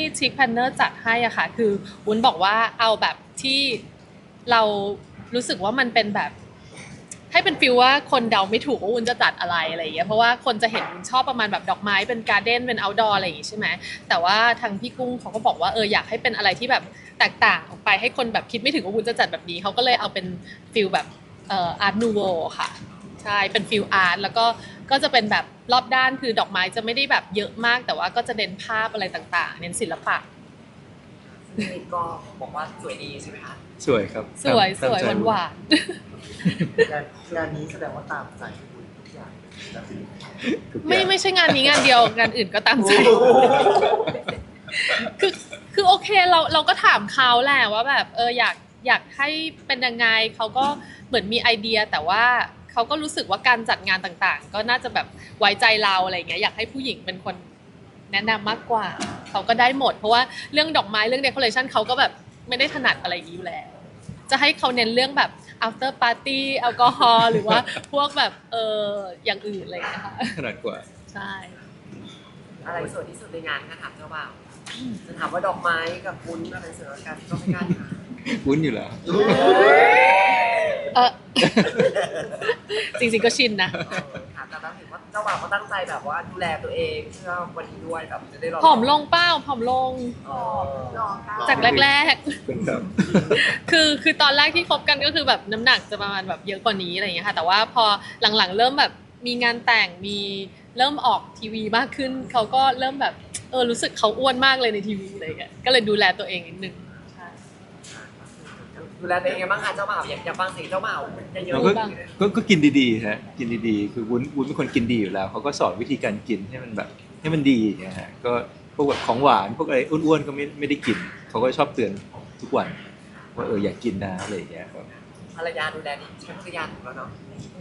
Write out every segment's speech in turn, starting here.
ที่ชิคแพนเนอร์จัดให้อะค่ะ คือวุ้นบอกว่าเอาแบบที่เรารู้สึกว่ามันเป็นแบบ ให้เป็นฟิลว่าคนเดาไม่ถูกว่าวุ้นจะจัดอะไรอะไรอย่างเงี้ยเพราะว่าคนจะเห็นวุ้นชอบประมาณแบบดอกไม้เป็นการ์เด้นเป็น outdoor อะไรอย่างงี้ใช่ไหมแต่ว่าทางพี่กุ้งเขาก็บอกว่าเอออยากให้เป็นอะไรที่แบบแตกต่างออกไปให้คนแบบคิดไม่ถึงว่าวุ้นจะจัดแบบนี้เขาก็เลยเอาเป็นฟิลแบบเอ่ออาร์ตนูโวค่ะ ใช่เป็นฟิลอาร์ตแล้วก็ก็จะเป็นแบบรอบด้านคือดอกไม้จะไม่ได้แบบเยอะมาก แต่ว่าก็จะเน้นภาพอะไรต่างๆ เน้นศิลปะนี่ก็บอกว่าสวยดีใช่ไหมคะสวยครับสวยตามสวยใจหวานหวานงานงานนี้แสดงว่าตามใจคุณทุกอย่างนะสิทุกๆอย่างไม่ไม่ใช่งานนี้งานเดียวงานอื่นก็ตามใจคือคือโอเคเราเราก็ถามเขาแหละว่าแบบเอออยากอยากให้เป็นยังไงเขาก็เหมือนมีไอเดียแต่ว่า เขาก็รู้สึกว่าการจัดงานต่างๆ ก็น่าจะแบบไว้ใจเราอะไรอย่างเงี้ยอยากให้ผู้หญิงเป็นคนแนะนำมากกว่า เขาก็ได้หมด เพราะว่าเรื่องดอกไม้เรื่องเดคอเรชันเขาก็แบบไม่ได้ถนัดอะไรอย่างนี้อยู่แล้ว จะให้เขาเน้นเรื่องแบบ after party แอลกอฮอล์หรือว่าพวกแบบเอออย่างอื่นอะไรอย่างเงี้ยค่ะขนาดกว่าใช่อะไรสวยที่สุดในงานคะถามเจ้าบ่าว จะถามว่าดอกไม้กับวุ้นอะไรสวยกว่ากันก็ไม่กล้าถามวุ้นอยู่แล้วเออจริงๆก็ชินนะเออค่ะแต่เราเห็นว่าเจ้าบ่าวเขาตั้งใจแบบว่าดูแลตัวเองเพื่อวันนี้ด้วยแบบจะได้รอผอมลงเป้าผอมลง อ๋อจากแรก เป็นครับๆ คือคือตอนแรกที่คบกันก็คือแบบน้ำหนักจะประมาณแบบเยอะกว่านี้อะไรอย่างเงี้ยค่ะ แต่ว่าพอหลังๆ เริ่มแบบมีงานแต่งมี เริ่มออกทีวีมากขึ้น เขาก็เริ่มแบบเออรู้สึกเขาอ้วนมากเลยในทีวีอะไรอย่างเงี้ยก็เลยดูแลตัวเองนิดนึงใช่ดูแลตัวเองไงบ้างคะเจ้าบ่าวอยากอยากฟังเสียงเจ้าบ่าวเยอะเราๆก็บ้างก็ก็กินดีๆฮะกินดีๆ คือวุ้นวุ้นเป็นคนกินดีอยู่แล้วเขาก็สอนวิธีการกินให้มันแบบให้มันดีอย่างเงี้ยฮะก็พวกแบบของหวานพวกอะไรอ้วนๆก็ไม่ไม่ได้กินเขาก็ชอบเตือนทุกวัน ว่าเอออยากกินนะอะไรอย่างเงี้ยครับภรรยาดูแลดีใช้ภรรยาถูกแล้วเนาะ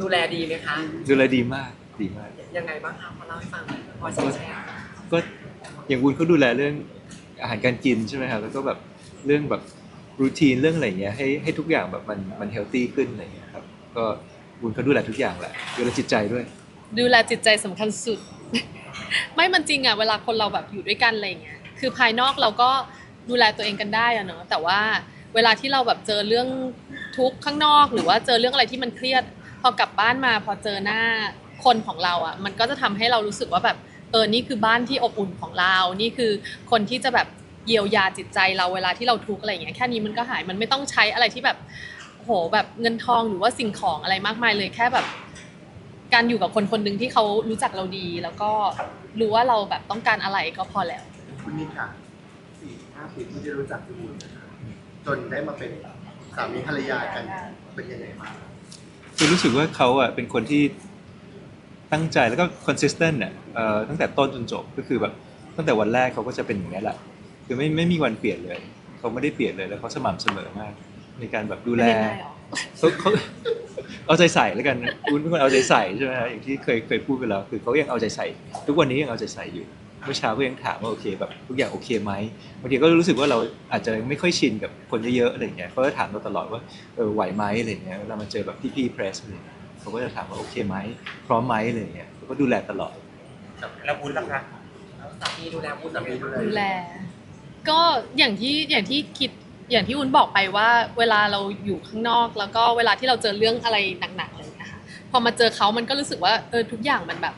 ดูแลดีไหมคะดูแลดีมาก ดีมาก ยังไงบ้างคะพอเล่าให้ฟังหน่อยพอแชร์แชร์ก็อย่างวุ้นเขาดูแลเรื่องอาหารการกินใช่ไหมครับแล้วก็แบบเรื่องแบบรูทีนเรื่องอะไรอย่างเงี้ยให้ให้ทุกอย่างแบบมันมันเฮลตี้ขึ้นอะไรอย่างเงี้ยครับก็วุ้นเขาดูแลทุกอย่างแหละดูแลจิตใจด้วย ดูแลจิตใจสำคัญสุด ไม่มันจริงอะเวลาคนเราแบบอยู่ด้วยกันอะไรอย่างเงี้ยคือภายนอกเราก็ดูแลตัวเองกันได้อะเนาะแต่ว่าเวลาที่เราแบบเจอเรื่องทุกข์ข้างนอก หรือว่าเจอเรื่องอะไรที่มันเครียด พอกลับบ้านมาพอเจอหน้า คนของเราอะมันก็จะทำให้เรารู้สึกว่าแบบเออนี่คือบ้านที่อบอุ่นของเรา นี่คือคนที่จะแบบเยียวยาจิตใจเราเวลาที่เราทุกข์อะไรอย่างเงี้ยแค่นี้มันก็หายมันไม่ต้องใช้อะไรที่แบบโหแบบเงินทองหรือว่าสิ่งของอะไรมากมายเลยแค่แบบ การอยู่กับคนคนหนึ่งที่เขารู้จักเราดี แล้วก็รู้ว่าเราแบบต้องการอะไรก็พอแล้วคุณนิดค่ะสี่ห้าปีที่ได้รู้จักคุณบุญนะคะจนได้มาเป็นสามีภรรยากันเป็นยังไงบ้างคือรู้สึกว่าเขาอะเป็นคนที่ ตั้งใจแล้วก็ consistent อะเอ่อตั้งแต่ต้นจนจบก็คือแบบตั้งแต่วันแรกเขาก็จะเป็นอย่างนี้ยแหละคือไม่ไม่มีวันเปลี่ยนเลยเขาไม่ได้เปลี่ยนเลยแล้วเขาสม่ำเสมอมาก ในการแบบดูแลเป็นยังไงหรอเขาเขาเอาใจใส่แล้วกันคุณเป็นคนเอาใจใส่ใช่ไหมฮะอย่างที่เคยเคยพูดไปแล้วคือเขายังเอาใจใส่ ทุกวันนี้ยังเอาใจใส่อยู่เมื่อเช้าก็ยังถามว่าโอเคแบบทุกอย่างโอเคไหมบางทีก็รู้สึกว่าเราอาจจะไม่ค่อยชินกับคนเยอะๆอะไรอย่างเงี้ยเขาก็ถามเราตลอดว่าเออไหวไหมอะไรอย่างเงี้ยเวลามาเจอแบบพี่ๆเพรสอะไรอย่างเงี้ย เขาก็จะถามว่าโอเคไหมพร้อมไหมอะไรอย่างเงี้ยเขาก็ดูแลตลอดแล้วบุญล่ะคะแล้วสามีดูแลวุ้นสามีดูแลดูแล ก็อย่างที่อย่างที่คิดอย่างที่อุ้นบอกไปว่าเวลาเราอยู่ข้างนอก แล้วก็เวลาที่เราเจอเรื่องอะไรหนักๆอะไรอย่างเงี้ยค่ะพอมาเจอเขามันก็รู้สึกว่าเออทุกอย่างมันแบบ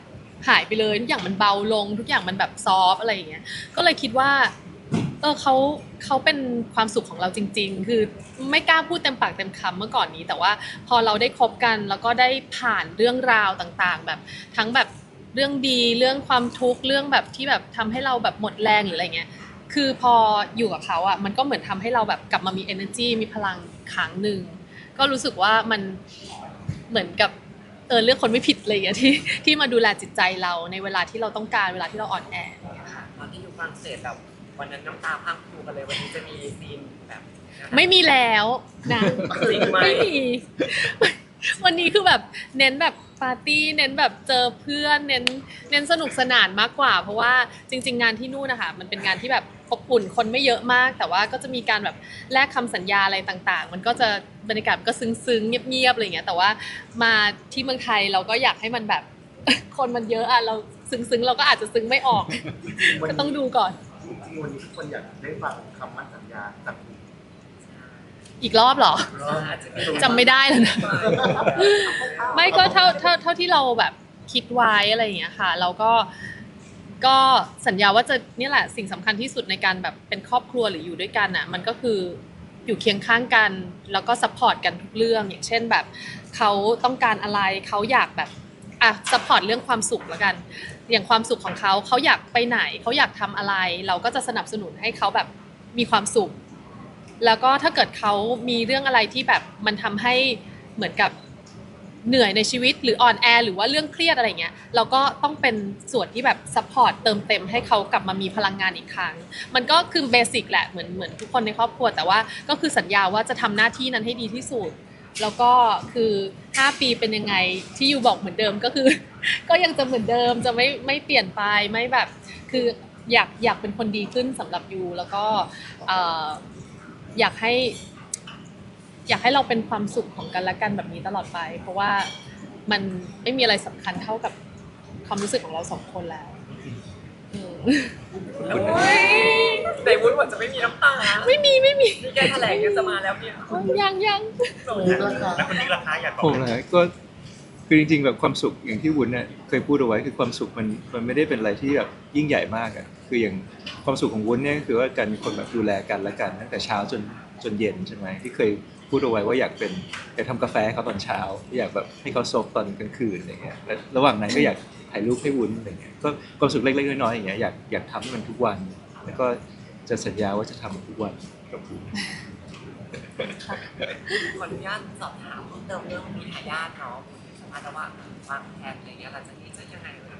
หายไปเลยทุกอย่างมันเบาลง ทุกอย่างมันแบบซอฟต์อะไรอย่างเงี้ยก็เลยคิดว่า เออเขาเขาเป็นความสุขของเราจริง ๆ คือไม่กล้าพูดเต็มปากเต็มคำเมื่อก่อนนี้ แต่ว่าพอเราได้คบกันแล้วก็ได้ผ่านเรื่องราวต่างๆ แบบทั้งแบบเรื่องดีเรื่องความทุกข์เรื่องแบบที่แบบทำให้เราแบบหมดแรงหรืออะไรเงี้ยคือพออยู่กับเขาอะมันก็เหมือนทำให้เราแบบกลับมามี energy มีพลังอีกครั้งหนึ่งก็รู้สึกว่ามันเหมือนกับเออเลือกคนไม่ผิดเลยอะที่ที่มาดูแลจิตใจเราในเวลาที่เราต้องการเวลาที่เราอ่อนแอตอนที่อยู่ฝรั่งเศสแบบ วันนั้นน้ำตาพังคูกันเลยวันนี้จะมีซีนแบบนะคะไม่มีแล้วนะจริงไหมไม่มี วันนี้คือแบบเน้นแบบปาร์ตี้เน้นแบบเจอเพื่อนเน้นเน้นสนุกสนานมากกว่า เพราะว่าจริง ๆ งานที่นู่นนะคะมันเป็นงานที่แบบอบอุ่นคนไม่เยอะมาก แต่ว่าก็จะมีการแบบแลกคำสัญญาอะไรต่าง ๆ มันก็จะบรรยากาศมันก็ซึ้งๆเงียบๆอะไรอย่างเงี้ยแต่ว่ามาที่เมืองไทยเราก็อยากให้มันแบบ คนมันเยอะอะเราซึ้งๆเราก็อาจจะซึ้งไม่ออก ก็ต้องดูก่อน จริงๆวันนี้ทุกคนอยากได้ฟังคำมั่นสัญญาจากคุณอีกรอบเหรออาจจะมีจำไม่ได้แล้วนะไม่ก็เท่าเท่าเท่าที่เราแบบคิดไว้อะไรอย่างเงี้ยค่ะ เราก็ก็สัญญาว่าจะเนี่ยแหละสิ่งสำคัญที่สุดในการแบบเป็นครอบครัวหรืออยู่ด้วยกันอะ มันก็คืออยู่เคียงข้างกัน แล้วก็ซัพพอร์ตกันทุกเรื่อง อย่างเช่นแบบเขาต้องการอะไรเขาอยากแบบอะซัพพอร์ตเรื่องความสุขแล้วกัน อย่างความสุขของเขาเขาอยากไปไหนเขาอยากทำอะไร เราก็จะสนับสนุนให้เขาแบบมีความสุข แล้วก็ถ้าเกิดเขามีเรื่องอะไรที่แบบมันทำให้เหมือนกับเหนื่อยในชีวิตหรืออ่อนแอหรือว่าเรื่องเครียดอะไรเงี้ยเราก็ต้องเป็นส่วนที่แบบซัพพอร์ตเติมเต็มให้เขากลับมามีพลังงานอีกครั้ง มันก็คือเบสิกแหละเหมือนเหมือนทุกคนในครอบครัวแต่ว่าก็คือสัญญาว่าจะทำหน้าที่นั้นให้ดีที่สุด แล้วก็คือ 5 ปีเป็นยังไงที่ยูบอกเหมือนเดิมก็คือ ก็ยังจะเหมือนเดิมจะไม่ไม่เปลี่ยนไปไม่แบบ คืออยากอยากเป็นคนดีขึ้นสำหรับยูแล้วก็อยากให้ อยากให้เราเป็นความสุขของกันและกันแบบนี้ตลอดไป เพราะว่ามันไม่มีอะไรสำคัญเท่ากับความรู้สึกของเราสองคนแล้ว แต่วุ้นเหมือนจะไม่มีน้ำตาไม่มีไม่มีนี่แกแถลงยังจะมาแล้วเนี่ยยังยังแล้วคนนี้ราคาอยากบอผกมนะก็คือจริงๆแบบความสุขอย่างที่วุ้นเนี่ยเคยพูดเอาไว้คือความสุขมันมันไม่ได้เป็นอะไรที่แบบยิ่งใหญ่มากอะคืออย่างความสุขของวุ้นเนี่ยก็คือว่าการมีคนแบบดูแลกันและกันตั้งแต่เช้าจนจนเย็นใช่ไหมที่เคยพูดเอาไว้ว่าอยากเป็นอยากทำกาแฟให้เขาตอนเช้า อยากแบบให้เขาซบตอนกลางคืนอะไรเงี้ยและระหว่างนั้นก็อยาก ถ่ายรูปให้วุ้นอะไรเงี้ยก็ความสุขเล็กๆน้อยๆอย่างเงี้ยอยากอยากทำให้มันทุกวัน แล้วก็จะสัญญาว่าจะทำมันทุกวันกับวุ้นขออนุญาตสอบถามเพิ่มเติมเรื่องมีทายาทเนาะอาจจะว่าวางแผนอะไรเงี้ยหลังจากนี้จะยังไงเลย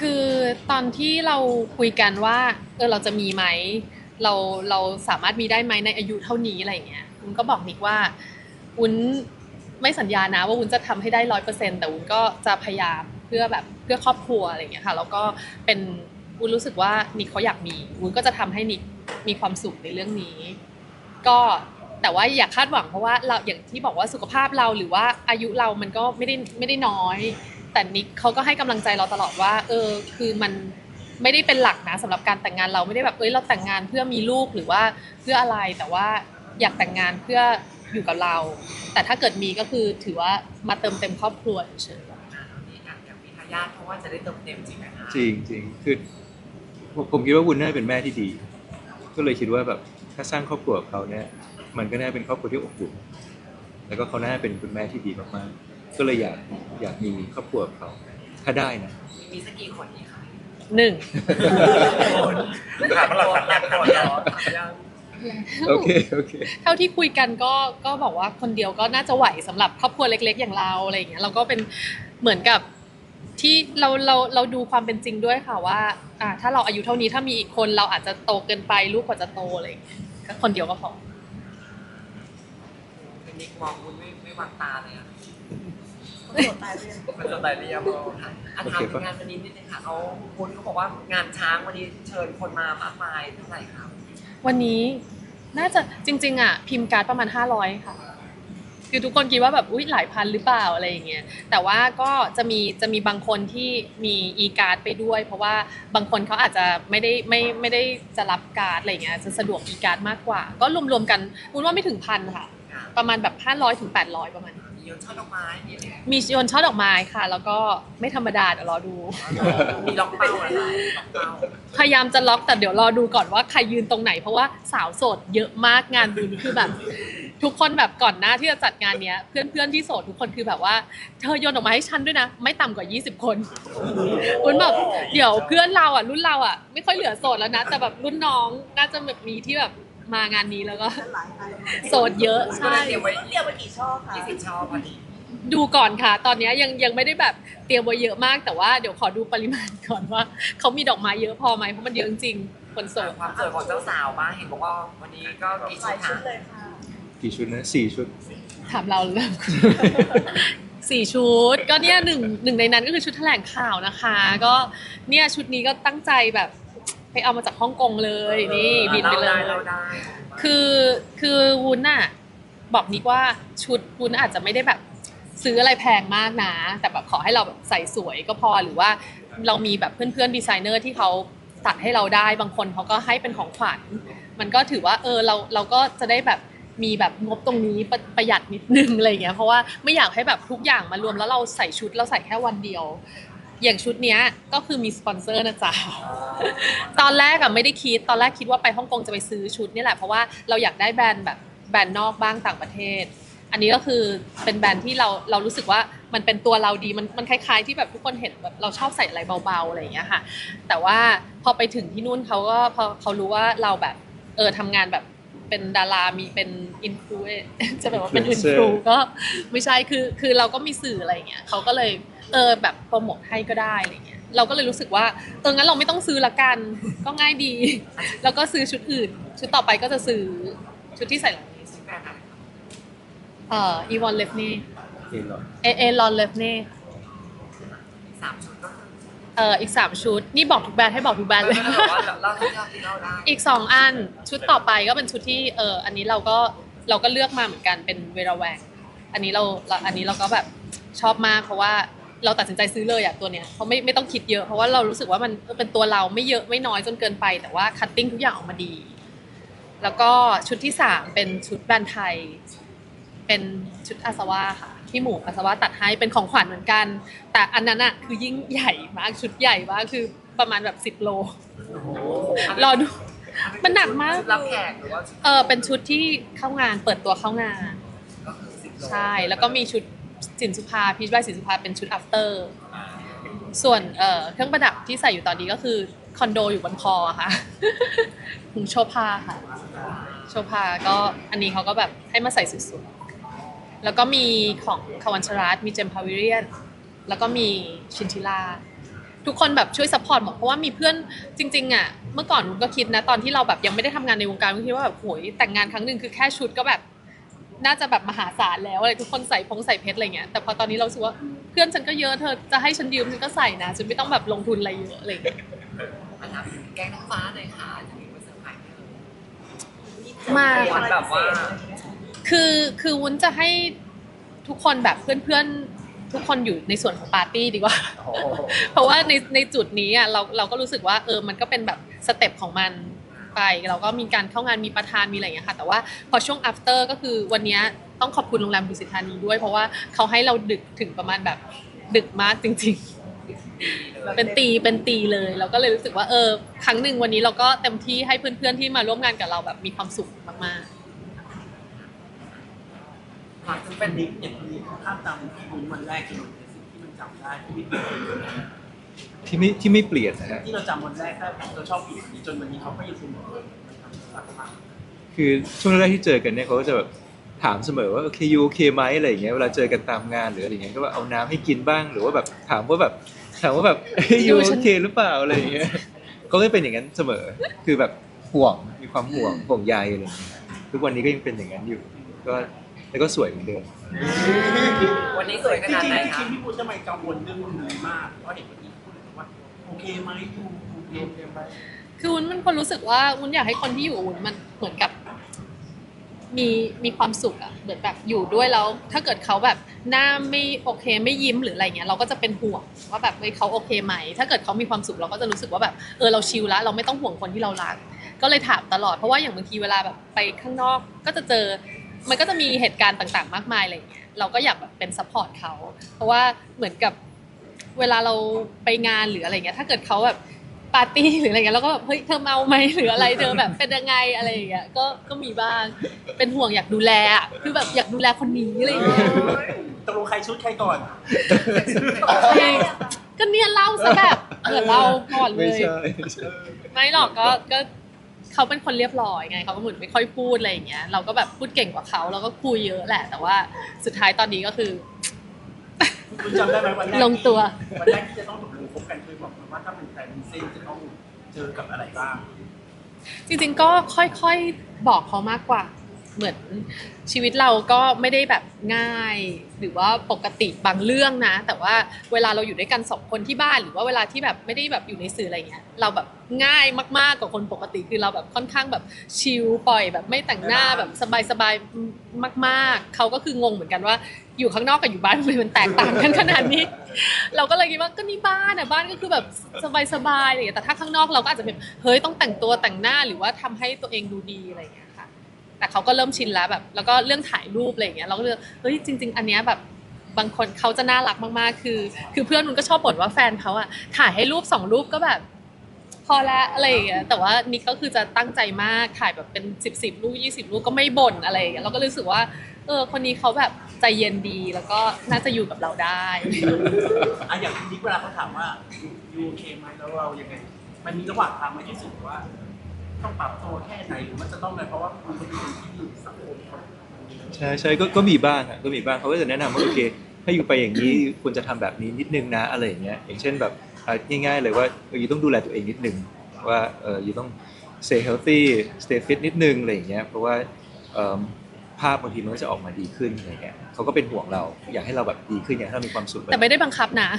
คือตอนที่เราคุยกันว่าเออเราจะมีไหมเราเราสามารถมีได้ไหมในอายุเท่านี้อะไรอย่างเงี้ยวุ้นก็บอกนิกว่าวุ้นไม่สัญญานะว่าวุ้นจะทำให้ได้ร้อยเปอร์เซ็นต์แต่วุ้นก็จะพยายามเพื่อแบบเพื่อครอบครัวอะไรอย่างเงี้ยค่ะแล้วก็เป็นวุ้นรู้สึกว่านิกเขาอยากมีวุ้นก็จะทำให้นิกมีความสุขในเรื่องนี้ ก็แต่ว่าอย่าคาดหวังเพราะว่าเราอย่างที่บอกว่าสุขภาพเราหรือว่าอายุเรามันก็ไม่ได้ไม่ได้น้อย แต่นิกเขาก็ให้กำลังใจเราตลอดว่า เออคือมันไม่ได้เป็นหลักนะสำหรับการแต่งงานเราไม่ได้แบบเอ้ยเราแต่งงานเพื่อมีลูกหรือว่าเพื่ออะไรแต่ว่าอยากแต่งงานเพื่ออยู่กับเรา แต่ถ้าเกิดมีก็คือถือว่ามาเติมเต็มครอบครัวเฉย อยากมีทายาทเพราะว่าจะได้เติมเต็มจริงไหมคะจริงจริงคือผมผมคิดว่าวุ้นน่าจะเป็นแม่ที่ดี ก็เลยคิดว่าแบบถ้าสร้างครอบครัวกับเขาเนี่ย มันก็น่าเป็นครอบครัวที่อบอุ่นแล้วก็เขาน่าเป็นคุณแม่ที่ดีมากๆก็เลยอยากอยากมีครอบครัวกับเขา ถ้าได้นะ มีสักกี่คนดีคะๆหนึ่งถามว่าเราทำงานก่อนทำเหรงานอยังโอเคโอเคเท่าที่คุยกันก็ก็บอกว่าคนเดียวก็น่าจะไหวสำหรับครอบครัวเล็ก ๆ อย่างเราอะไรอย่างเงี้ยเราก็เป็นเหมือนกับ ที่เราเราเราดูความเป็นจริงด้วยค่ะว่าอ่า ถ้าเราอายุเท่านี้ถ้ามีอีกคนเราอาจจะโตเกินไปลูกกว่าจะโตอะไรอย่างเงี้ยก็คนเดียวก็พอเป็นนิกมองวุ้นไม่ไม่วางตาเลยอะมันสดตายไปเลยมันจะไต่เรียบค่ะอะถามถึงงานวันนี้นิดนึงค่ะเขาวุ้นเขาบอกว่างานช้างวันนี้เชิญคนมามากมายเท่าไหร่ครับวันนี้น่าจะจริง ๆ อะ พิมพ์การ์ดประมาณ 500 ค่ะ คือทุกคนคิดว่าแบบอุ้ยหลายพันหรือเปล่าอะไรอย่างเงี้ยแต่ว่าก็จะมีจะมีบางคนที่มีอีการ์ดไปด้วย เพราะว่าบางคนเขาอาจจะไม่ได้ไม่ไม่ได้จะรับการ์ดอะไรอย่างเงี้ยจะสะดวกอีการ์ดมากกว่า ก็รวมๆกันวุ้นว่าไม่ถึงพันค่ะค่ะ ประมาณแบบ500ถึง800 ประมาณนี้มีโยนช่อดอกไม้มีอะไรมีโยนช่อดอกไม้ค่ะ แล้วก็ไม่ธรรมดาเดี๋ยวรอดู มีล็อกเป้าอะไรล็อกเป้าพยายามจะล็อกแต่เดี๋ยวรอดูก่อนว่าใครยืนตรงไหน เพราะว่าสาวโสดเยอะมากงานบุญคือแบบ ทุกคนแบบก่อนหน้าที่จะจัดงานเนี้ยเพื่อนเพื่อนๆที่โสดทุกคนคือแบบว่า เธอโยนออกมาให้ฉันด้วยนะ ไม่ต่ำกว่า 20 คนคุณแบบเดี๋ยวเพื่อนเราอะรุ่นเราอะไม่ค่อยเหลือโสดแล้วนะ แต่แบบรุ่นน้องน่าจะแบบมีที่แบบมางานนี้แล้วก็หลายพันโสดเยอะก็ใช่เลยเตรียมไว้เรียกว่ากี่ช่อคะยี่สิบช่อพอดีดูก่อนค่ะ ตอนเนี้ยยังยังไม่ได้แบบเตรียมไว้เยอะมาก แต่ว่าเดี๋ยวขอดูปริมาณก่อนว่าเขามีดอกไม้เยอะพอไหมเพราะมันเยอะจริงๆคนโสดความสวยของเจ้าสาวบ้างเห็นบอกว่าวันนี้ก็กี่หชุลาดยชุคะดเลยค่ะ กี่ชุดนะสี่ชุด ถามเราเริ่ม สี่ชุดก็เนี่ยหนึ่งหนึ่งในนั้นก็คือชุดแถลงข่าวนะคะ ก็เนี่ยชุดนี้ก็ตั้งใจแบบไปเอามาจากฮ่องกงเลยนี่บินไปเลเรายได้เราได้คือคือวุ้นน่ะบอกนิกว่าชุดวุ้นอาจจะไม่ได้แบบซื้ออะไรแพงมากนะ แต่แบบขอให้เราแบบใส่สวยก็พอหรือว่าเรามีแบบเพื่อนๆดีไซเนอร์ที่เขาตัดให้เราได้บางคนเขาก็ให้เป็นของขวัญมันก็ถือว่าเออเราเราก็จะได้แบบ มีแบบงบตรงนี้ประประหยัดนิดนึงอะไรเงี้ยเพราะว่าไม่อยากให้แบบทุกอย่างมารวมแล้วเราใส่ชุดเราใส่แค่วันเดียว อย่างชุดเนี้ยก็คือมีสปอนเซอร์นะจ๊ะตอนแรกอะไม่ได้คิดตอนแรกคิดว่าไปฮ่องกงจะไปซื้อชุดนี่แหละเพราะว่าเราอยากได้แบรนด์แบบแบรนด์นอกบ้างต่างประเทศ อันนี้ก็คือเป็นแบรนด์ที่เราเรารู้สึกว่ามันเป็นตัวเราดีมันมันคล้าย ๆ ที่แบบทุกคนเห็นแบบเราชอบใส่อะไรเบาๆอะไรอย่างเงี้ยค่ะ แต่ว่าพอไปถึงที่นู่นเขาก็พอเขารู้ว่าเราแบบเออทำงานแบบ เป็นดารามีเป็นอินฟลูเอจะแบบว่าเป็นอิน Influencer ฟลูก็ไม่ใช่คือคือเราก็มีสื่ออะไรอย่างเงี้ยเขาก็เลยเออแบบโปรโมทให้ก็ได้อะไรเงี้ยเราก็เลยรู้สึกว่าเอองั้นเราไม่ต้องซื้อละกัน ก็ง่ายดี แล้วก็ซื้อชุดอื่น ชุดต่อไปก็จะซื้อชุดที่ใส่หลังนี้แบรนด์อะไรเอ่ออีวอนเลฟเน่เองเหรอเอเอลอนเลฟเน่อีกสามชุดก็คือ เอ่ออีกสามชุด นี่บอกทุกแบรนด์ให้บอกทุกแบรนด์เลยไม่ได้แบบว่าเราที่เราที่เราได้อีกสองอันชุดต่อไปก็เป็นชุดที่เอออันนี้เราก็เราก็เลือกมาเหมือนกันเป็นเวราแวงอันนี้เราเราอันนี้เราก็แบบชอบมากเพราะว่าเราตัดสินใจซื้อเลยอะตัวเนี้ยเพราะไม่ไม่ต้องคิดเยอะเพราะว่าเรารู้สึกว่ามันเป็นตัวเราไม่เยอะไม่น้อยจนเกินไป แต่ว่าคัตติ้งทุกอย่างออกมาดี แล้วก็ชุดที่สามเป็นชุดแบรนด์ไทย เป็นชุดอาสวะค่ะ พี่หมูอาสวะตัดให้เป็นของขวัญเหมือนกัน แต่อันนั้นอะคือยิ่งใหญ่มากชุดใหญ่มากคือประมาณแบบสิบ10โลรอดูมันหนักมากชุดรับแขกหรือว่าชุดเออเป็นชุดที่เข้างานเปิดตัวเข้างานก็คือสิบโลใช่ แล้วก็มีชุดสินสุภาพีชใบสินสุภาเป็นชุด after ส่วนเอ่อเครื่องประดับที่ใส่อยู่ตอนนี้ก็คือคอนโดอยู่บนคออะค่ะของโชภาค่ะ โชภาก็อันนี้เขาก็แบบให้มาใส่สุดๆ แล้วก็มีของคาวันชรัตมีเจมพาวิเรียน แล้วก็มีชินชิลาทุกคนแบบช่วยซัพพอร์ตหมดเพราะว่ามีเพื่อนจริงๆอะเมื่อก่อนวุ้นก็คิดนะตอนที่เราแบบยังไม่ได้ทำงานในวงการก็คิดว่าแบบโหยแต่งงานครั้งหนึ่งคือแค่ชุดก็แบบ น่าจะแบบมหาศาลแล้วอะไรทุกคนใส่พงใส่เพชรอะไรเงี้ยแต่พอตอนนี้เรารู้สึกว่าเพื่อนฉันก็เยอะเธอจะให้ฉันยืมฉันก็ใส่นะฉันไม่ต้องแบบลงทุนอะไรเยอะอะไรเงี้ยมาทำแกงน้ำฟ้าหน่อยค่ะจะมีมาเซอร์ไพรส์ให้เลยมาวันแบบว่า คือคือวุ้นจะให้ทุกคนแบบเพื่อนๆทุกคนอยู่ในส่วนของปาร์ตี้ดีกว่า เพราะว่าในในจุดนี้อะเราเราก็รู้สึกว่าเออมันก็เป็นแบบสเต็ปของมันไปเราก็มีการเข้างานมีประธานมีอะไรอย่างเงี้ยค่ะ แต่ว่าพอช่วง after ก็คือวันเนี้ยต้องขอบคุณโรงแรมดุสิตธานีด้วย เพราะว่าเขาให้เราดึกถึงประมาณแบบดึกมากจริง ๆ เป็นตีเป็นตีเลย เราก็เลยรู้สึกว่าเออครั้งหนึ่งวันนี้เราก็เต็มที่ให้เพื่อนๆที่มาร่วมงานกับเราแบบมีความสุขมากๆฝากถึงเป็เป็นนนิกอย่างนี้ข้ามจำที่คุณวันแรกที่มันเป็นสิ่งที่มันจำได้ที่ไม่เปลี่ยนที่ไม่ที่ไม่เปลี่ยนนะฮะที่เราจำวันแรกได้เราชอบผิดจนวันนี้เขาก็ยังคงบอกว่ามันทำสักพักคือช่วงแรกที่เจอกันเนี่ยเขาก็จะแบบถามเสมอว่าโอเคยูโอเคไหมอะไรอย่างเงี้ยเวลาเจอกันตามงานหรืออะไรอย่างเงี้ยก็ว่าเอาน้ำให้กินบ้างหรือว่าแบบถามว่าแบบถามว่าแบบยูโอเคหรือเปล่าอะไรอย่างเงี้ยเขาก็เป็นอย่างนั้นเสมอ คือแบบห่วงมีความห่วงห่วงใยอะไรอย่างเงี้ยทุกวันนี้ก็ยังเป็นอย่างนั้นอยู่ ก็ แล้วก็สวยเหมือนเดิม วันนี้สวยขจรินาดงไหนๆคะจริงๆพี่พูดทำไมกังวลเรื่องนี้มาก เพราะเห็นวันนี้พูดว่าโอเคไหมดูโอเคไหมคือวุ้นมันคนรู้สึกว่าวุ้นอยากให้คนที่อยู่กับวุ้นมันเหมือนกับ มีมีความสุขอะเหมือนแบบอยู่ด้วยแล้ว ถ้าเกิดเขาแบบหน้าไม่โอเคไม่ยิ้มหรืออะไรเงี้ยเราก็จะเป็นห่วงว่าแบบเฮ้ยเขาโอเคไหม ถ้าเกิดเขามีความสุขเราก็จะรู้สึกว่าแบบเออเราชิลแล้วเราไม่ต้องห่วงคนที่เรารัก ก็เลยถามตลอดเพราะว่าอย่างบางทีเวลาแบบไปข้างนอกก็จะเจอ มันก็จะมีเหตุการณ์ต่างๆ มากมายอะไรเงี้ยเราก็อยากแบบเป็นซัพพอร์ตเขาเพราะว่าเหมือนกับเวลาเราไปงานหรืออะไรเงี้ยถ้าเกิดเขาแบบปาร์ตี้หรืออะไรเงี้ยเราก็แบบเฮ้ยเธอเมาไหมหรืออะไรเธอแบบเป็นยังไงอะไรอย่างเงี้ยก็ก็มีบ้างเป็นห่วงอยากดูแลอะคือแบบอยากดูแลคนนี้อะไรอย่างเงี้ยตกลงใครชุดใครก่อนจริงก็เนี่ยเล่าซะแบบเหมือนเราก่อนเลไม่ย ใช่ ไม่หรอกก็ก็ เขาเป็นคนเรียบร้อยไงเขาก็เหมือนไม่ค่อยพูดอะไรอย่างเงี้ยเราก็แบบพูดเก่งกว่าเขาเราก็คุยเยอะแหละ แต่ว่าสุดท้ายตอนนี้ก็คือ คุณจำได้ไหมวันแรกลงตัว วันแรกที่จะต้องตกลงคบกันเคยบอกว่าถ้าเป็นแฟนมีเส้นจะต้องเจอกับอะไรบ้างจริงๆก็ค่อยๆบอกเขามากกว่า เหมือน ชีวิตเราก็ไม่ได้แบบง่ายหรือว่าปกติบางเรื่องนะ แต่ว่าเวลาเราอยู่ด้วยกันสองคนที่บ้านหรือว่าเวลาที่แบบไม่ได้แบบอยู่ในสื่ออะไรเงี้ยเราแบบง่ายมากๆกว่าคนปกติคือเราแบบค่อนข้างแบบชิลปล่อยแบบไม่แต่งหน้าแบบสบายๆมากๆเขาก็คืองงเหมือนกันว่าอยู่ข้างนอกกับอยู่บ้านทำไมมันแตกต่างกันขนาดนี้ เราก็เลยคิดว่าก็นี่บ้านอะบ้านก็คือแบบสบายๆอะไรอย่างเงี้ยแต่ถ้าข้างนอกเราก็อาจจะแบบเฮ้ยต้องแต่งตัวแต่งหน้าหรือว่าทำให้ตัวเองดูดีอะไรอย่างเงี้ยค่ะ แต่เขาก็เริ่มชินแล้วแบบ แล้วก็เรื่องถ่ายรูปอะไรอย่างเงี้ยเราก็เลยเฮ้ยจริง ๆ อันเนี้ยแบบบางคนเขาจะน่ารักมากๆ คือ คือเพื่อนมันก็ชอบบ่นว่าแฟนเขาอะถ่ายให้รูปสองรูปก็แบบ พอแล้วอะไรอย่างเงี้ยแต่ว่านิกก็คือจะตั้งใจมากถ่ายแบบเป็นสิบสิบรูปยี่สิบรูปก็ไม่บ่นอะไรอย่างเงี้ยเราก็รู้สึกว่า เออ คนนี้เขาแบบใจเย็นดีแล้วก็น่าจะอยู่กับเราได้ อะอย่างนี้เวลาเขาถามว่าอยูโอเคไหมแล้วเรายังไง มันมีระหว่างทางไหมที่รู้สึกว่า ต้องปรับตัวแค่ไหนหรือว่าจะต้องอะไรเพราะว่ามันเป็นคนที่อยู่สังคมเขาใช่ใช่ก็ก็มีบ้างอะก็มีบ้างเขาก็จะแนะนำว่าโอเคถ้าอยู่ไปอย่างนี้ควรจะทำแบบนี้นิดนึงนะอะไรอย่างเงี้ยอย่างเช่นแบบอะง่ายๆเลยว่าเอออยู่ต้องดูแลตัวเองนิดนึงว่าเอออยู่ต้อง stay healthy stay fit นิดนึงอะไรอย่างเงี้ยเพราะว่าเอิ่มภาพบางทีมันก็จะออกมาดีขึ้นอะไรเงี้ยเขาก็เป็นห่วงเราอยากให้เราแบบดีขึ้นอยากให้เรามีความสุข แต่ไม่ได้บังคับนะ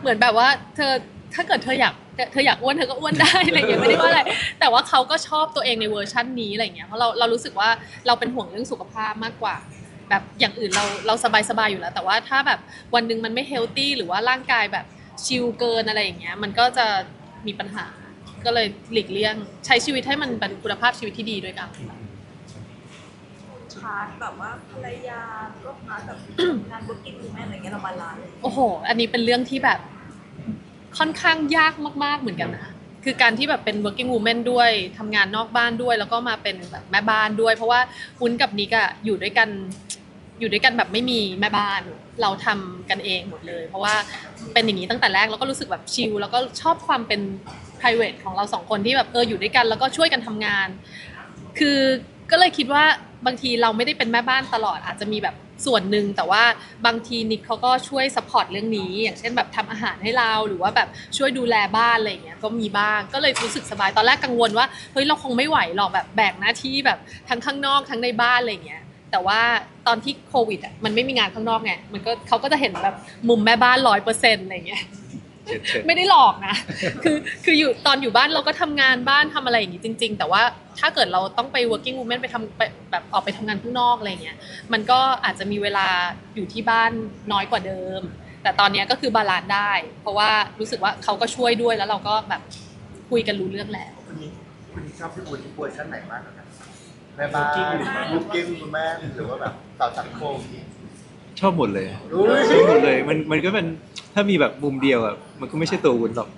เหมือนแบบว่าเธอ ถ้าเกิดเธออยากเธออยากอ้วนเธอก็อ้วนได้อะไรอย่างเงี้ยไม่ได้ว่าอะไร แต่ว่าเขาก็ชอบตัวเองในเวอร์ชั่นนี้อะไรอย่างเงี้ยเพราะเราเรารู้สึกว่าเราเป็นห่วงเรื่องสุขภาพมากกว่า แบบอย่างอื่นเราเราสบายสบายๆอยู่แล้ว แต่ว่าถ้าแบบวันหนึ่งมันไม่เฮลตี้หรือว่าร่างกายแบบชิลเกินอะไรอย่างเงี้ยมันก็จะมีปัญหาก็เลยหลีกเลี่ยง ใช้ชีวิตให้มันเป็นคุณภาพชีวิตที่ดีด้วยกันพาร์ทแบบว่าภรรยาก็พาร์ทแบบงานบุกิ้งแม่อะไรเงี้ยเราบาลานซ์โอ้โห อันนี้เป็นเรื่องที่แบบ ค่อนข้างยากมาก ๆเหมือนกันนะคือการที่แบบเป็น working woman ด้วยทำงานนอกบ้านด้วย แล้วก็มาเป็นแบบแม่บ้านด้วย เพราะว่าวุ้นกับนิกอะอยู่ด้วยกันอยู่ด้วยกันแบบไม่มีแม่บ้านเราทำกันเองหมดเลย เพราะว่าเป็นอย่างนี้ตั้งแต่แรกแล้วก็รู้สึกแบบชิลแล้วก็ชอบความเป็น private ของเราสองคนที่แบบเอออยู่ด้วยกันแล้วก็ช่วยกันทำงาน คือก็เลยคิดว่าบางทีเราไม่ได้เป็นแม่บ้านตลอดอาจจะมีแบบ ส่วนหนึ่งแต่ว่าบางทีนิกเขาก็ช่วยสปอร์ตเรื่องนี้ อย่างเช่นแบบทำอาหารให้เราหรือว่าแบบช่วยดูแลบ้านอะไรอย่างเงี้ยก็มีบ้างก็เลยรู้สึกสบายตอนแรกกังวลว่าเฮ้ยเราคงไม่ไหวหรอกแบบแบ่งหน้าที่แบบทั้งข้างนอกทั้งในบ้านอะไรอย่างเงี้ยแต่ว่าตอนที่โควิดอะมันไม่มีงานข้างนอกไงมันก็เขาก็จะเห็นแบบมุมแม่บ้านร้อยเปอร์เซ็นต์อะไรอย่างเงี้ย ไม่ได้หลอกนะ คือคืออยู่ตอนอยู่บ้านเราก็ทำงานบ้านทำอะไรอย่างงี้จริง ๆ แต่ว่าถ้าเกิดเราต้องไป working woman ไปทำไปแบบออกไปทำงานข้างนอกอะไรเงี้ย มันก็อาจจะมีเวลาอยู่ที่บ้านน้อยกว่าเดิม แต่ตอนเนี้ยก็คือบาลานซ์ได้ เพราะว่ารู้สึกว่าเขาก็ช่วยด้วยแล้วเราก็แบบคุยกันรู้เรื่องแล้วคุณนี้คุณนี้ชอบพี่บุญเวอร์ชันไหนมากกว่ากันแม่บ้านลูกกิ้งคุณแม่หรือว่าแบบสาวสังคมชอบหมดเลยอุ้ยชอบหมดเลยมันมันก็เป็น ถ้ามีแบบมุมเดียวอะมันก็ไม่ใช่ตัววุ้นหรอก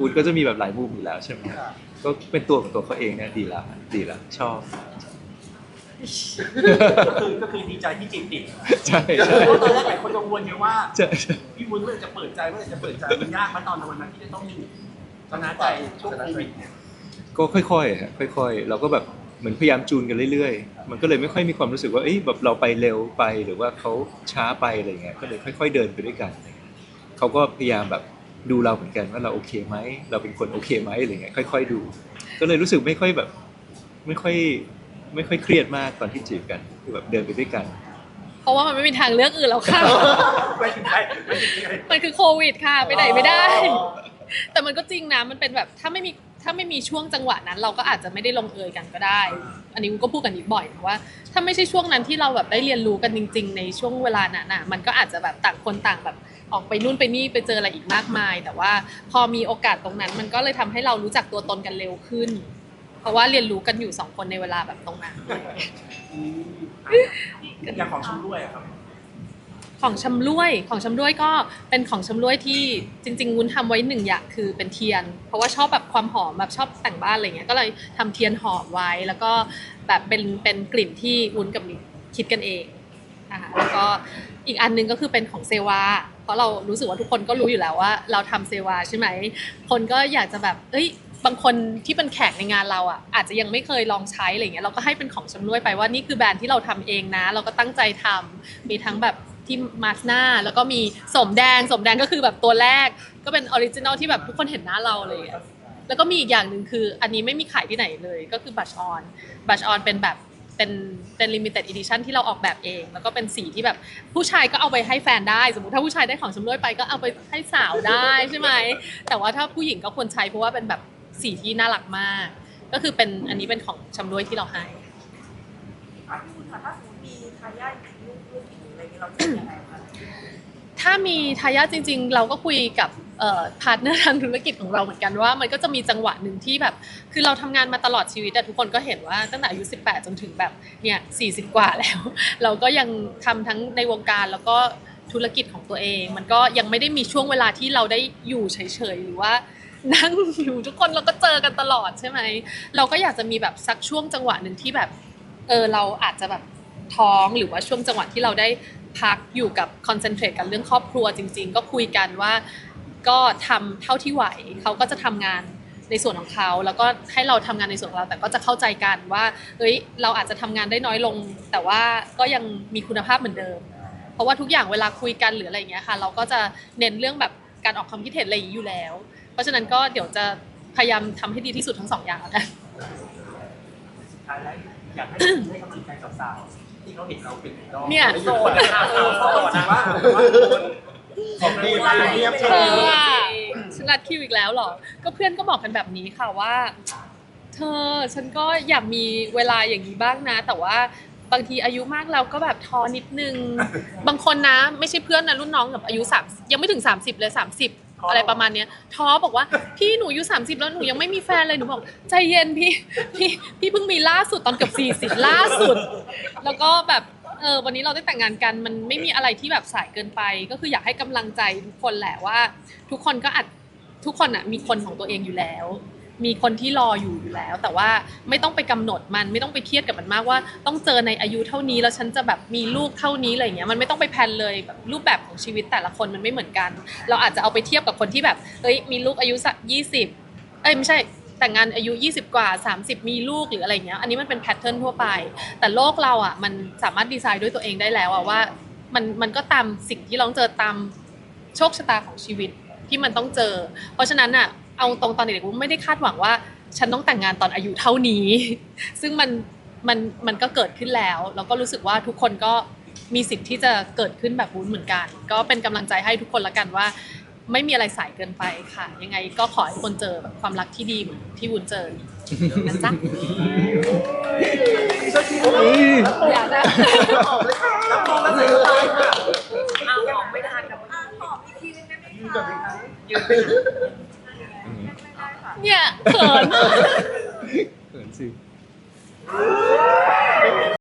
วุ้นก็จะมีแบบหลายมุมอยู่แล้วใช่ไหมครับค่ะก็เป็นตัวของตัวเขาเองเนี่ยดีละดีละชอบก็คือก็คือดีใจที่จีบติดใช่ใช่เพราะตอนแรกหลายคนกังวลไงว่าใช่ใช่พี่วุ้นเมื่อไหร่จะเปิดใจเมื่อไหร่จะเปิดใจมันยากไหมาตอนวันนั้นที่จะต้องชนะใจช่วงโควิดเนี่ยก็ค่อยๆฮะค่อย ๆ เราก็แบบเหมือนพยายามจูนกันเรื่อยๆ มันก็เลยไม่ค่อยมีความรู้สึกว่าเอ้ยแบบเราไปเร็วไปหรือว่าเขาช้าไปอะไรเงี้ยก็เลยค่อย ๆ เดินไปด้วยกันอะไร เงี้ยเขาก็พยายามแบบดูเราเหมือนกันว่าเราโอเคไหมเราเป็นคนโอเคไหมอะไรเงี้ยค่อย ๆ ดู ก็เลยรู้สึกไม่ค่อยแบบ ไม่ค่อยไม่ค่อยเครียดมากตอนที่จีบกันคือแบบเดินไปด้วยกัน เพราะว่ามันไม่มีทางเลือกอื่นแล้วค่ะไม่ถึงใครไม่ถึงใครมันคือโควิดค่ะ ไปไหนไม่ได้ แต่มันก็จริงนะมันเป็นแบบถ้าไม่มีถ้าไม่มีช่วงจังหวะนั้น เราก็อาจจะไม่ได้ลงเอยกันก็ได้ อันนี้กูก็พูดกันอีกบ่อยนะว่า ถ้าไม่ใช่ช่วงนั้นที่เราแบบได้เรียนรู้กันจริง ๆ ในช่วงเวลานั้นน่ะมันก็อาจจะแบบต่างคนต่างแบบ ออกไปนู่นไปนี่ไปเจออะไรอีกมากมาย แต่ว่าพอมีโอกาสตรงนั้น มันก็เลยทำให้เรารู้จักตัวตนกันเร็วขึ้น เพราะว่าเรียนรู้กันอยู่สองคนในเวลาแบบตรงนั้นอืมอย่างของชมด้วยอะครับ ของชำร่วยของชำร่วยก็เป็นของชำร่วยที่จริงๆวุ้นทำไว้หนึ่งอย่างคือเป็นเทียน เพราะว่าชอบแบบความหอมแบบชอบแต่งบ้านอะไรเงี้ยก็เลยทำเทียนหอมไว้แล้วก็แบบเป็นเป็นกลิ่นที่วุ้นกับนิกคิดกันเอง นะคะแล้วก็อีกอันหนึงก็คือเป็นของเซวาเพราะเรารู้สึกว่าทุกคนก็รู้อยู่แล้วว่า เราทำเซวาใช่ไหมคนก็อยากจะแบบ เอ้ยบางคนที่เป็นแขกในงานเราอะอาจจะยังไม่เคยลองใช้อะไรเงี้ยเราก็ให้เป็นของชำร่วยไปว่านี่คือแบรนด์ที่เราทำเองนะ เราก็ตั้งใจทำมีทั้งแบบที่มาสหน้าแล้วก็มีสมแดงสมแดงก็คือแบบตัวแรก ก็เป็นออริจินอลที่แบบทุกคนเห็นหน้าเราเลยแล้วก็มีอีกอย่างหนึ่งคือ อันนี้ไม่มีขายที่ไหนเลย ก็คือบัชออนบัชออนเป็นแบบ เป็นเป็น limited edition ที่เราออกแบบเอง แล้วก็เป็นสีที่แบบผู้ชายก็เอาไปให้แฟนได้ สมมติถ้าผู้ชายได้ของชำร่วยไปก็เอาไปให้สาวได้ใช่ไหมแต่ว่าถ้าผู้หญิงก็ควรใช้เพราะว่าเป็นแบบสีที่น่ารักมาก ก็คือเป็นอันนี้เป็นของชำร่วยที่เราให้ถ้าสมมติมีทายาทลูกลูกอีกอะไรเงี้ยเราจะยังไงคะ ถ้ามีทายาทจริง ๆ เราก็คุยกับพาร์ทเนอร์ทางธุรกิจของเราเหมือนกันว่า มันก็จะมีจังหวะหนึ่งที่แบบ คือเราทำงานมาตลอดชีวิตแต่ทุกคนก็เห็นว่าตั้งแต่อายุ 18 จนถึงแบบเนี่ย40กว่าแล้ว เราก็ยังทำทั้งในวงการแล้วก็ธุรกิจของตัวเอง มันก็ยังไม่ได้มีช่วงเวลาที่เราได้อยู่เฉยๆหรือว่านั่งอยู่ทุกคนเราก็เจอกันตลอดใช่ไหมเราก็อยากจะมีแบบสักช่วงจังหวะหนึ่งที่แบบเออเราอาจจะแบบท้องหรือว่าช่วงจังหวะที่เราได้ พักอยู่กับคอนเซนเทรตกับเรื่องครอบครัวจริง ๆ ก็คุยกันว่าก็ทำเท่าที่ไหวเขาก็จะทำงานในส่วนของเขาแล้วก็ให้เราทำงานในส่วนของเราแต่ก็จะเข้าใจกันว่าเอ้ยเราอาจจะทำงานได้น้อยลง แต่ว่าก็ยังมีคุณภาพเหมือนเดิม เพราะว่าทุกอย่างเวลาคุยกันหรืออะไรอย่างเงี้ยค่ะ เราก็จะเน้นเรื่องแบบการออกความคิดเห็นอะไรอย่างนี้อยู่แล้ว เพราะฉะนั้นก็เดี๋ยวจะพยายามทำให้ดีที่สุดทั้งสองอย่างแล้วกันสุดท้ายแล้วอยากให้ให้กำลังใจสาวๆ ที่เขาเห็นเราเป็นไอดอลเนี่ยโสดนะคะโสดเขาบอกว่าว่าของดีมากเงียบเธออะฉันนัดคิวอีกแล้วเหรอ ก็เพื่อนก็บอกกันแบบนี้ค่ะว่า เธอฉันก็อยากมีเวลาอย่างนี้บ้างนะ แต่ว่าบางทีอายุมากเราก็แบบท้อนิดนึง บางคนนะ ไม่ใช่เพื่อนนะรุ่นน้องแบบอายุสามยังไม่ถึง 30 เลย 30 อะไรประมาณเนี้ยท้อบอกว่าพี่หนูอายุ30 แล้วหนูยังไม่มีแฟนเลยหนูบอก ใจเย็นพี่พี่พี่เพิ่งมีล่าสุดตอนเกือบ40ล่าสุด แล้วก็แบบเออวันนี้เราได้แต่งงานกันมันไม่มีอะไรที่แบบสายเกินไป ก็คืออยากให้กำลังใจทุกคนแหละว่า ทุกคนก็อาจทุกคนอะมีคนของตัวเองอยู่แล้ว มีคนที่รออยู่อยู่แล้ว แต่ว่าไม่ต้องไปกำหนดมันไม่ต้องไปเครียดกับมันมากว่า ต้องเจอในอายุเท่านี้แล้วฉันจะแบบมีลูกเท่านี้อะไรเงี้ยมันไม่ต้องไปแพลนเลยแบบรูปแบบของชีวิตแต่ละคนมันไม่เหมือนกัน เราอาจจะเอาไปเทียบกับคนที่แบบเอ้ยมีลูกอายุสักยี่สิบเอ้ยไม่ใช่แต่งงานอายุ 20 กว่า 30 มีลูกหรืออะไรเงี้ยอันนี้มันเป็นแพทเทิร์นทั่วไป แต่โลกเราอะมันสามารถดีไซน์ด้วยตัวเองได้แล้วอะว่ามันมันก็ตามสิ่งที่เราเจอตามโชคชะตาของชีวิตที่มันต้องเจอ เพราะฉะนั้นอะ เอาตรงตอนเด็กๆไม่ได้คาดหวังว่า ฉันต้องแต่งงานตอนอายุเท่านี้ ซึ่งมันมันมันก็เกิดขึ้นแล้ว แล้วก็รู้สึกว่าทุกคนก็มีสิทธิ์ที่จะเกิดขึ้นแบบวุ้นเหมือนกัน ก็เป็นกำลังใจให้ทุกคนละกันว่า ไม่มีอะไรสายเกินไปค่ะ ยังไงก็ขอให้คนเจอแบบความรักที่ดีเหมือนที่วุ้นเจอนะจ๊ะอย่าได้แล้วพอมาถึงเราค่ะเอาออกไม่ทันกับอะขออีกทีนึงได้ไหมคะยืนไปไม่ได้ค่ะ เนี่ยเขิน เขินสิ